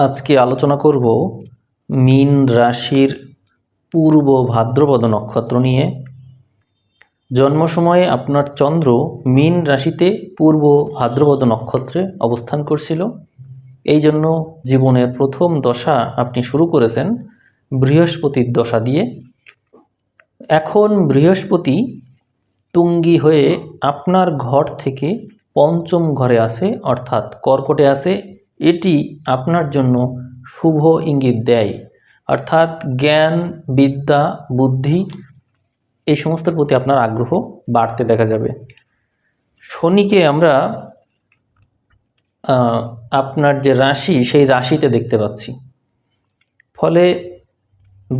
আজকে আলোচনা করব মীন রাশির পূর্ব ভাদ্রপদ নক্ষত্র নিয়ে। জন্ম সময়ে আপনার চন্দ্র মীন রাশিতে পূর্ব ভাদ্রপদ নক্ষত্রে অবস্থান করছিল। এই জন্য জীবনের প্রথম দশা আপনি শুরু করেছেন বৃহস্পতির দশা দিয়ে। এখন বৃহস্পতি তুঙ্গি হয়ে আপনার ঘর থেকে পঞ্চম ঘরে আসে অর্থাৎ কর্কটে আসে এটি আপনার জন্য শুভ ইঙ্গিত দেয়। অর্থাৎ জ্ঞান, বিদ্যা, বুদ্ধি এই সমস্তের প্রতি আপনার আগ্রহ বাড়তে দেখা যাবে। শনিকে আমরা আপনার যে রাশি, সেই রাশিতে দেখতে পাচ্ছি। ফলে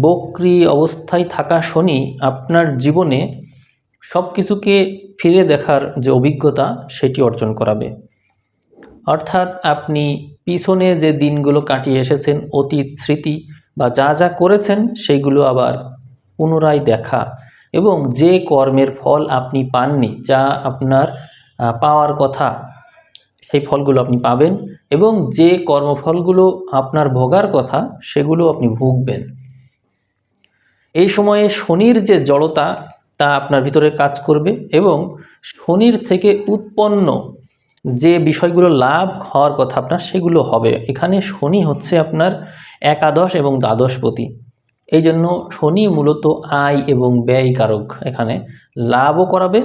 বক্রি অবস্থায় থাকা শনি আপনার জীবনে সব কিছুকে ফিরে দেখার যে অভিজ্ঞতা, সেটি অর্জন করাবে। অর্থাৎ আপনি পিছনে যে দিনগুলো কাটিয়ে এসেছেন, অতীত, স্মৃতি বা যা যা করেছেন সেইগুলো আবার পুনরায় দেখা এবং যে কর্মের ফল আপনি পাননি, যা আপনার পাওয়ার কথা, সেই ফলগুলো আপনি পাবেন এবং যে কর্মফলগুলো আপনার ভোগার কথা, সেগুলো আপনি ভুগবেন। এই সময়ে শনির যে জড়তা, তা আপনার ভিতরে কাজ করবে এবং শনির থেকে উৎপন্ন যে বিষয়গুলো লাভ হওয়ার কথা আপনার, সেগুলো হবে। এখানে শনি হচ্ছে আপনার একাদশ এবং দ্বাদশপতি এই জন্য শনি মূলত আয় এবং ব্যয় কারক এখানে। লাভও করাবে,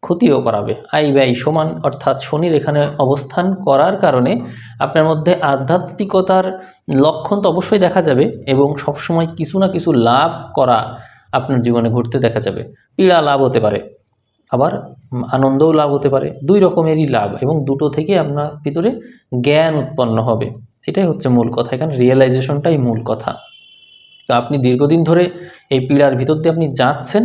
ক্ষতিও করাবে। আয় ব্যয় সমান, অর্থাৎ শনির এখানে অবস্থান করার কারণে আপনার মধ্যে আধ্যাত্মিকতার লক্ষণ তো অবশ্যই দেখা যাবে এবং সবসময় কিছু না কিছু লাভ করা আপনার জীবনে ঘটতে দেখা যাবে। পীড়া লাভ হতে পারে। আবার আনন্দও লাভ হতে পারে। দুই রকমেরই লাভ এবং দুটো থেকে আপনার ভিতরে জ্ঞান উৎপন্ন হবে। এটাই হচ্ছে মূল কথা। এখানে রিয়েলাইজেশনটাই মূল কথা। তো আপনি দীর্ঘদিন ধরে এই পীড়ার ভিতর দিয়ে আপনি যাচ্ছেন,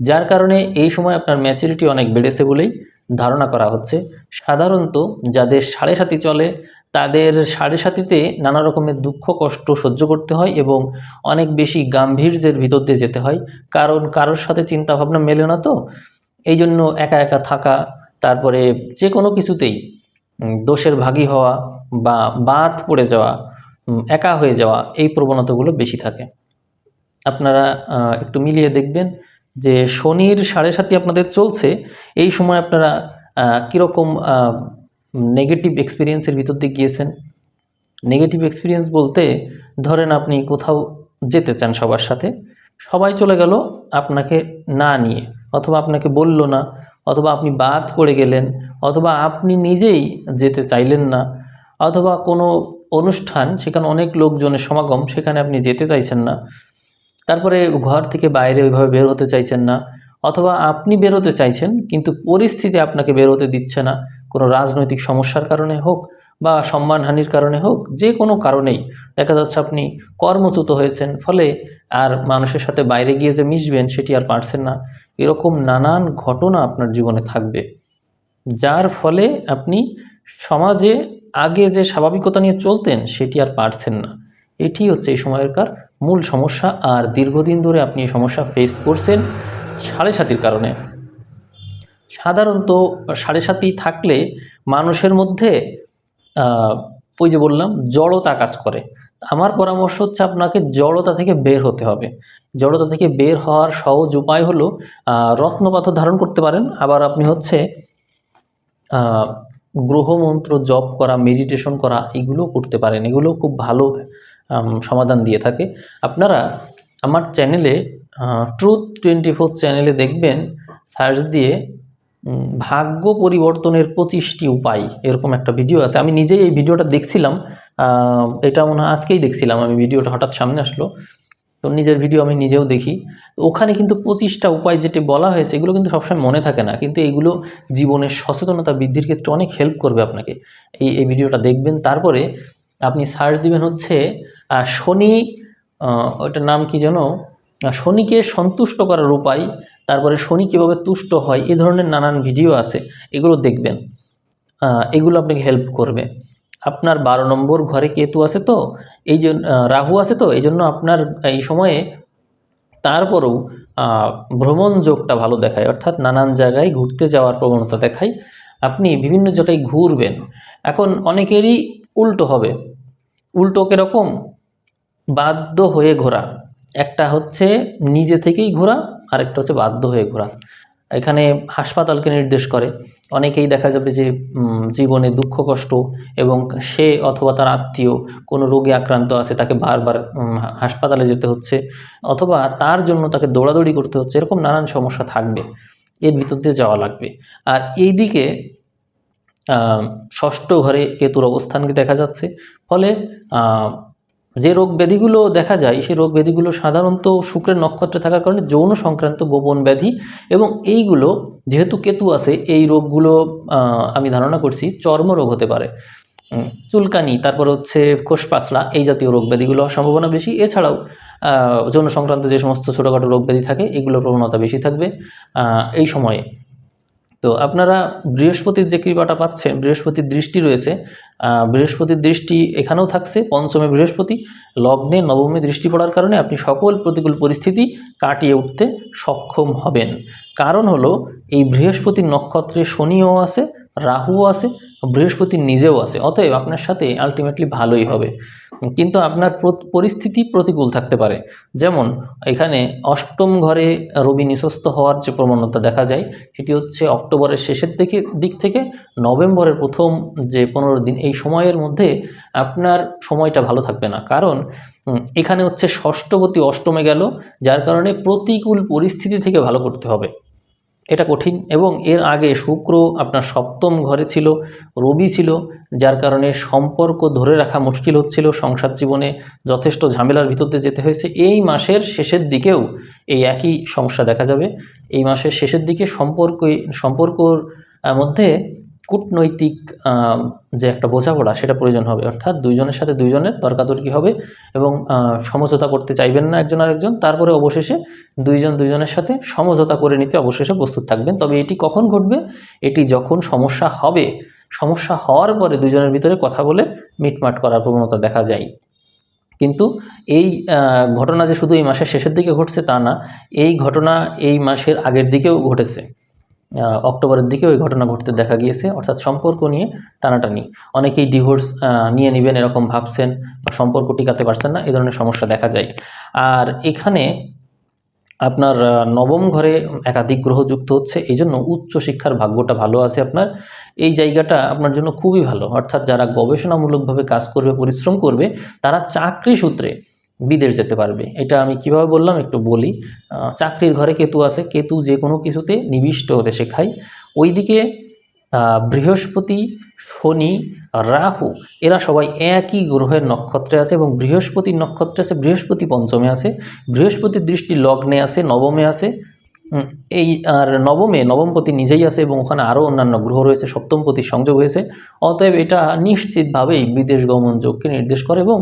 যার কারণে এই সময় আপনার ম্যাচুরিটি অনেক বেড়েছে বলেই ধারণা করা হচ্ছে। সাধারণত যাদের সাড়ে সাথী চলে, তাদের সাড়ে সাথীতে নানা রকমের দুঃখ, কষ্ট সহ্য করতে হয় এবং অনেক বেশি গাম্ভীর্যের ভিতর দিয়ে যেতে হয়। কারণ কারোর সাথে চিন্তাভাবনা মেলে না তো। এই জন্য একা একা থাকা, তারপরে যে কোনো কিছুতেই দোষের ভাগী হওয়া বা বাদ পড়ে যাওয়া একা হয়ে যাওয়া, এই প্রবণতাগুলো বেশি থাকে। আপনারা একটু মিলিয়ে দেখবেন যে শনির সাড়ে সাথে আপনাদের চলছে। এই সময় আপনারা কীরকম নেগেটিভ এক্সপিরিয়েন্সের ভিতর দিয়ে গিয়েছেন? নেগেটিভ এক্সপিরিয়েন্স বলতে ধরেন আপনি কোথাও যেতে চান সবার সাথে সবাই চলে গেল আপনাকে না নিয়ে, অথবা আপনাকে বলল না, অথবা আপনি বাদ পড়ে গেলেন, অথবা আপনি নিজেই যেতে চাইলেন না, অথবা কোনো অনুষ্ঠান সেখানে অনেক লোকজনের সমাগম, সেখানে আপনি যেতে চাইছেন না, তারপরে ঘর থেকে বাইরে ওইভাবে বের হতে চাইছেন না, অথবা আপনি বেরোতে চাইছেন, কিন্তু পরিস্থিতি আপনাকে বেরোতে দিচ্ছে না, কোনো রাজনৈতিক সমস্যার কারণে হোক বা সম্মানহানির কারণে হোক, যে কোনো কারণেই দেখা যাচ্ছে আপনি কর্মচ্যুত হয়েছেন, ফলে আর মানুষের সাথে বাইরে গিয়ে যে মিশবেন সেটি আর পারছেন না। এরকম নানান ঘটনা আপনার জীবনে থাকবে, যার ফলে আপনি সমাজে আগে যে স্বাভাবিকতা নিয়ে চলতেন সেটি আর পারছেন না। এটি হচ্ছে এই সময়কার মূল সমস্যা, আর দীর্ঘদিন ধরে আপনি এই সমস্যা ফেস করছেন সাড়ে সাতির কারণে। সাধারণত সাড়ে সাতি থাকলে মানুষের মধ্যে ওই যে বললাম, জড়তা কাজ করে। আমার পরামর্শ হচ্ছে আপনাকে জড়তা থেকে বের হতে হবে। জড়তা থেকে বের হওয়ার সহজ উপায় হলো রত্নপাথর ধারণ করতে পারেন। আবার আপনি হচ্ছে গ্রহমন্ত্র জপ করা মেডিটেশন করা এগুলো করতে পারেন। এগুলো খুব ভালো সমাধান দিয়ে থাকে। আপনারা আমার চ্যানেলে ট্রুথ টোয়েন্টি ফোর চ্যানেলে দেখবেন সার্চ দিয়ে ভাগ্য পরিবর্তনের পঁচিশটি উপায় এরকম একটা ভিডিও আছে। আমি নিজেই এই ভিডিওটা দেখছিলাম। এটা মনে হয় আজকেই দেখছিলাম আমি ভিডিওটা হঠাৎ সামনে আসলো। তো নিজের ভিডিও আমি নিজেও দেখি। ওখানে কিন্তু পঁচিশটা উপায় যেটি বলা হয়েছে, এগুলো কিন্তু সবসময় মনে থাকে না। কিন্তু এগুলো জীবনের সচেতনতা বৃদ্ধির ক্ষেত্রে অনেক হেল্প করবে আপনাকে। এই এই ভিডিওটা দেখবেন। তারপরে আপনি সার্চ দিবেন হচ্ছে শনি ওটার নাম কি যেন? শনিকে সন্তুষ্ট করার উপায়। তারপরে শনি কীভাবে তুষ্ট হয় এই ধরনের নানান ভিডিও আছে, এগুলো দেখবেন। এগুলো আপনাকে হেল্প করবে। আপনার বারো নম্বর ঘরে কেতু আছে তো, এই জন্য রাহু আছে তো, এই জন্য আপনার এই সময়ে তারপরেও ভ্রমণ যোগটা ভালো দেখায়, অর্থাৎ নানান জায়গায় ঘুরতে যাওয়ার প্রবণতা দেখায়। আপনি বিভিন্ন জায়গায় ঘুরবেন। এখন অনেকেরই উল্টো হবে। উল্টো কীরকম? বাধ্য হয়ে ঘোরা। একটা হচ্ছে নিজে থেকেই ঘোরা আরেকটা হচ্ছে বাধ্য হয়ে ঘোরা। এখানে হাসপাতালকে নির্দেশ করে। অনেকেই দেখা যাবে যে জীবনে দুঃখ কষ্ট এবং সে অথবা তার আত্মীয় কোনো রোগে আক্রান্ত আছে তাকে বারবার হাসপাতালে যেতে হচ্ছে অথবা তার জন্য তাকে দৌড়াদৌড়ি করতে হচ্ছে এরকম নানান সমস্যা থাকবে। এর ভিতর দিয়ে যাওয়া লাগবে। আর এইদিকে আহ, ষষ্ঠ ঘরে কেতুর অবস্থানকে দেখা যাচ্ছে। ফলে যে রোগ ব্যাধিগুলো দেখা যায়, সেই রোগ ব্যাধিগুলো সাধারণত শুক্রের নক্ষত্রে থাকার কারণে যৌন সংক্রান্ত গোপন ব্যাধি এবং এইগুলো যেহেতু কেতু আছে, এই রোগগুলো আমি ধারণা করছি চর্মরোগ হতে পারে। চুলকানি, তারপর হচ্ছে কোষপাসলা এই জাতীয় রোগ ব্যাধিগুলো হওয়ার সম্ভাবনা বেশি। এছাড়াও যৌন সংক্রান্ত যে সমস্ত ছোটোখাটো রোগ ব্যাধি থাকে, এগুলোর প্রবণতা বেশি থাকবে। এই সময়ে। তো আপনারা বৃহস্পতির যে কৃপাটা পাচ্ছেন, বৃহস্পতির দৃষ্টি রয়েছে বৃহস্পতির দৃষ্টি এখানেও থাকছে, পঞ্চমে বৃহস্পতি, লগ্নে নবমে দৃষ্টি পড়ার কারণে আপনি সকল প্রতিকূল পরিস্থিতি কাটিয়ে উঠতে সক্ষম হবেন। কারণ হলো, এই বৃহস্পতির নক্ষত্রে শনিও আছে, রাহুও আছে বৃহস্পতি নিজেও আছে, অতএব আপনার সাথে আলটিমেটলি ভালোই হবে। কিন্তু আপনার পরিস্থিতি প্রতিকূল থাকতে পারে। যেমন এখানে অষ্টম ঘরে রবি নিঃস্ত হওয়ার যে প্রবণতা দেখা যায়, সেটি হচ্ছে অক্টোবরের শেষের দিকে, দিক থেকে নভেম্বরের প্রথম যে পনেরো দিন, এই সময়ের মধ্যে আপনার সময়টা ভালো থাকবে না। কারণ এখানে হচ্ছে ষষ্ঠপতি অষ্টমে গেল, যার কারণে প্রতিকূল পরিস্থিতি থেকে ভালো করতে হবে। এটা কঠিন এবং এর আগে শুক্র আপনার সপ্তম ঘরে ছিল, রবি ছিল, যার কারণে সম্পর্ক ধরে রাখা মুশকিল হচ্ছিল, সংসার জীবনে যথেষ্ট ঝামেলার ভিতরতে যেতে হয়েছে। এই মাসের শেষের দিকেও এই একই সমস্যা দেখা যাবে। এই মাসের শেষের দিকে সম্পর্ক, সম্পর্কর মধ্যে কূটনৈতিক যে একটা বোঝাপড়া সেটা প্রয়োজন হবে। অর্থাৎ দুইজনের সাথে দুইজনের তর্কাতর্কি হবে এবং সমঝোতা করতে চাইবেন না একজন আরেকজন, তারপরে অবশেষে দুইজন দুইজনের সাথে সমঝোতা করে নিতে অবশেষে প্রস্তুত থাকবেন। তবে এটি কখন ঘটবে? এটি যখন সমস্যা হবে, সমস্যা হওয়ার পরে দুজনের ভিতরে কথা বলে মিটমাট করার প্রবণতা দেখা যায়। কিন্তু এই ঘটনা যে শুধু এই মাসের শেষের দিকে ঘটছে তা না, এই ঘটনা এই মাসের আগের দিকেও ঘটেছে। অক্টোবরের দিকেও এই ঘটনা ঘটতে দেখা গিয়েছে, অর্থাৎ সম্পর্ক নিয়ে টানাটানি। অনেকেই ডিভোর্স নিয়ে নেবেন এরকম ভাবছেন বা সম্পর্ক টিকাতে পারছেন না এই ধরনের সমস্যা দেখা যায়। আর এখানে আপনার নবম ঘরে একাধিক গ্রহ যুক্ত হচ্ছে এই জন্য উচ্চশিক্ষার ভাগ্যটা ভালো আছে আপনার। এই জায়গাটা আপনার জন্য খুবই ভালো, অর্থাৎ যারা গবেষণামূলকভাবে কাজ করবে, পরিশ্রম করবে, তারা চাকরি সূত্রে বিদেশ যেতে পারবে। এটা আমি কীভাবে বললাম একটু বলি। চাকরির ঘরে কেতু আছে। কেতু যে কোনো কিছুতে নিবিষ্ট হতে শেখায়। ওইদিকে বৃহস্পতি, শনি, রাহু, এরা সবাই একই গ্রহের নক্ষত্রে আছে এবং বৃহস্পতির নক্ষত্রে আছে, বৃহস্পতি পঞ্চমে আছে, বৃহস্পতির দৃষ্টি লগ্নে আছে, নবমে আছে এই আর নবমে নবমপতি নিজেই আছে এবং ওখানে আরও অন্যান্য গ্রহ রয়েছে সপ্তমপতির সংযোগ হয়েছে। অতএব এটা নিশ্চিতভাবেই বিদেশ গমন যোগকে নির্দেশ করে এবং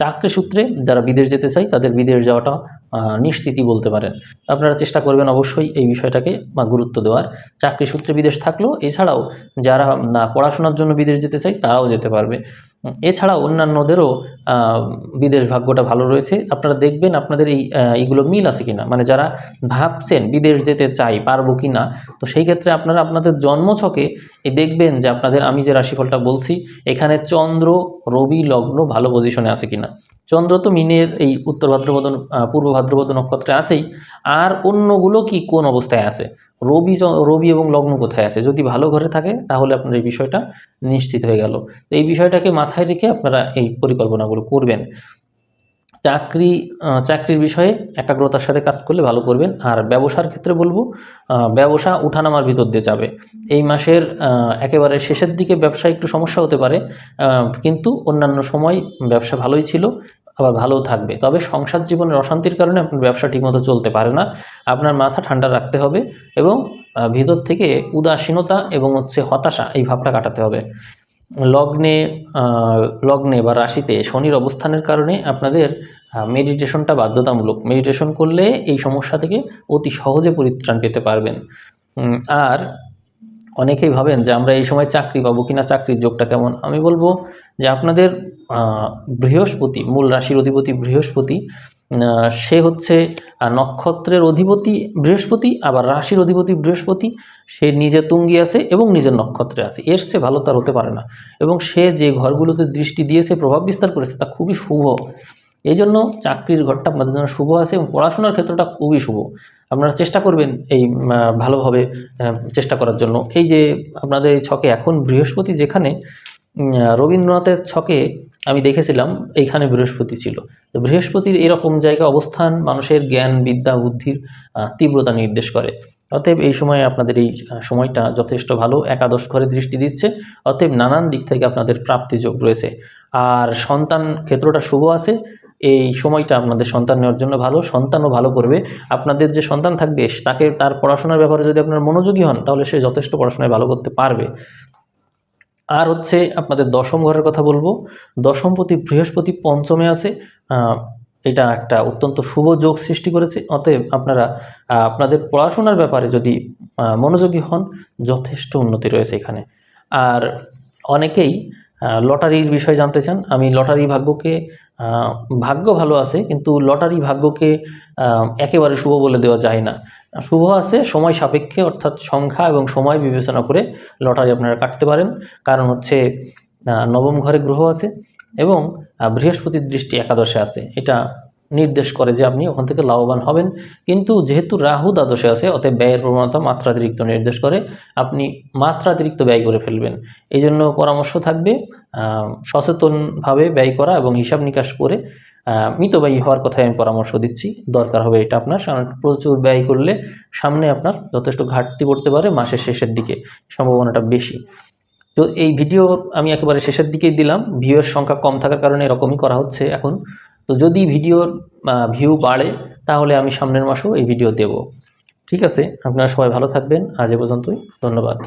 চাকরি সূত্রে যারা বিদেশ যেতে চায়, তাদের বিদেশ যাওয়াটা নিশ্চিতই বলতে পারেন। আপনারা চেষ্টা করবেন অবশ্যই এই বিষয়টাকে, বা গুরুত্ব দেওয়ার। চাকরি সূত্রে বিদেশ থাকলেও এছাড়াও যারা পড়াশোনার জন্য বিদেশ যেতে চায়, তারাও যেতে পারবে। উম, এছাড়াও অন্যান্যদেরও বিদেশ ভাগ্যটা ভালো রয়েছে। আপনারা দেখবেন আপনাদের এই এইগুলো মিল আছে কিনা? মানে যারা ভাবছেন বিদেশ যেতে চাই পারব কি না তো সেই ক্ষেত্রে আপনারা আপনাদের জন্মছকে দেখবেন যে আপনাদের আমি যে রাশিফলটা বলছি এখানে চন্দ্র রবি লগ্ন ভালো পজিশনে আছে কিনা। চন্দ্র তো মিনের এই উত্তর ভাদ্রপদ আহ, পূর্ব ভাদ্রপদ নক্ষত্রে আছেই। আর অন্যগুলো কি কোন অবস্থায় আছে? রবি রবি এবং লগ্ন কোথায় আছে? যদি ভালো ঘরে থাকে তাহলে আপনার এই বিষয়টা নিশ্চিত হয়ে গেল। তো এই বিষয়টাকে মাথায় রেখে আপনারা এই পরিকল্পনাগুলো করবেন। চাকরি চাকরির বিষয়ে একাগ্রতার সাথে কাজ করলে ভালো করবেন। আর ব্যবসার ক্ষেত্রে বলব ব্যবসা উঠানামার ভিতর দিয়ে যাবে। এই মাসের একেবারে শেষের দিকে ব্যবসা একটু সমস্যা হতে পারে কিন্তু অন্যান্য সময় ব্যবসা ভালোই ছিল, আবার ভালোও থাকবে। তবে সংসার জীবনের অশান্তির কারণে আপনার ব্যবসা ঠিকমতো চলতে পারে না। আপনার মাথা ঠান্ডা রাখতে হবে এবং ভিতর থেকে উদাসীনতা এবং হচ্ছে হতাশা এই ভাবটা কাটাতে হবে। লগ্নে লগ্নে বা রাশিতে শনির অবস্থানের কারণে আপনাদের মেডিটেশনটা বাধ্যতামূলক। মেডিটেশন করলে এই সমস্যা থেকে অতি সহজে পরিত্রাণ পেতে পারবেন। আর অনেকেই ভাবেন যে আমরা এই সময় চাকরি পাবো কিনা, চাকরির যোগটা কেমন? আমি বলব যে আপনাদের বৃহস্পতি, মূল রাশির অধিপতি বৃহস্পতি সে হচ্ছে নক্ষত্রের অধিপতি বৃহস্পতি, আবার রাশির অধিপতি বৃহস্পতি, সে নিজে তুঙ্গি আছে এবং নিজের নক্ষত্রে আছে। এর চেয়ে ভালো তার হতে পারে না। এবং সে যে ঘরগুলোতে দৃষ্টি দিয়েছে, প্রভাব বিস্তার করেছে, তা খুবই শুভ। এই জন্য চাকরির ঘরটা আপনাদের জন্য শুভ আছে এবং পড়াশোনার ক্ষেত্রটা খুবই শুভ। আপনারা চেষ্টা করবেন এই ভালোভাবে চেষ্টা করার জন্য। এই যে আপনাদের এই ছকে এখন বৃহস্পতি যেখানে রবীন্দ্রনাথের ছকে আমি দেখেছিলাম, এইখানে বৃহস্পতি ছিল। তো বৃহস্পতির এরকম জায়গা অবস্থান, মানুষের জ্ঞান, বিদ্যা, বুদ্ধির তীব্রতা নির্দেশ করে। অতএব এই সময়ে আপনাদের এই সময়টা যথেষ্ট ভালো, একাদশ ঘরে দৃষ্টি দিচ্ছে। অতএব নানান দিক থেকে আপনাদের প্রাপ্তিযোগ রয়েছে। আর সন্তান ক্ষেত্রটা শুভ আছে এই সময়টা আপনাদের সন্তান নেওয়ার জন্য ভালো, সন্তানও ভালো করবে। আপনাদের যে সন্তান থাকবে, তাকে তার পড়াশোনার ব্যাপারে যদি আপনার মনোযোগী হন, তাহলে সে যথেষ্ট পড়াশোনায় ভালো করতে পারবে। আর হচ্ছে আপনাদের দশম ঘরের কথা বলব। দশমপতি বৃহস্পতি পঞ্চমে আছে এটা একটা অত্যন্ত শুভ যোগ সৃষ্টি করেছে। অতএব আপনারা আপনাদের পড়াশোনার ব্যাপারে যদি মনোযোগী হন, যথেষ্ট উন্নতি রয়েছে এখানে। আর অনেকেই লটারির বিষয়ে জানতে চান, আমি লটারি ভাগ্যকে ভাগ্য ভালো আছে, কিন্তু লটারি ভাগ্যকে একেবারে শুভ বলে দেওয়া যায় না। শুভ আছে সময় সাপেক্ষে, অর্থাৎ সংখ্যা এবং সময় বিবেচনা করে লটারি আপনারা কাটতে পারেন। কারণ হচ্ছে নবম ঘরে গ্রহ আছে এবং বৃহস্পতির দৃষ্টি একাদশে আছে। এটা নির্দেশ করে যে আপনি ওখান থেকে লাভবান হবেন। কিন্তু যেহেতু রাহু দ্বাদশে আছে, অতএব ব্যয়ের প্রবণতা মাত্রাতিরিক্ত নির্দেশ করে আপনি মাত্রাতিরিক্ত ব্যয় করে ফেলবেন। এই জন্য পরামর্শ থাকবে সচেতনভাবে ব্যয় করা এবং হিসাব নিকাশ করে মিতব্যয়ী হওয়ার কথাই আমি পরামর্শ দিচ্ছি। দরকার হবে এটা আপনার প্রচুর ব্যয় করলে সামনে আপনার যথেষ্ট ঘাটতি পড়তে পারে মাসের শেষের দিকে, সম্ভাবনাটা বেশি। তো এই ভিডিও আমি একেবারে শেষের দিকেই দিলাম। ভিউয়ের সংখ্যা কম থাকার কারণে এরকমই করা হচ্ছে এখন। তো যদি ভিডিওর ভিউ বাড়ে, তাহলে আমি সামনের মাসেও এই ভিডিও দেব। ঠিক আছে, আপনারা সবাই ভালো থাকবেন। আজ এ পর্যন্তই। ধন্যবাদ।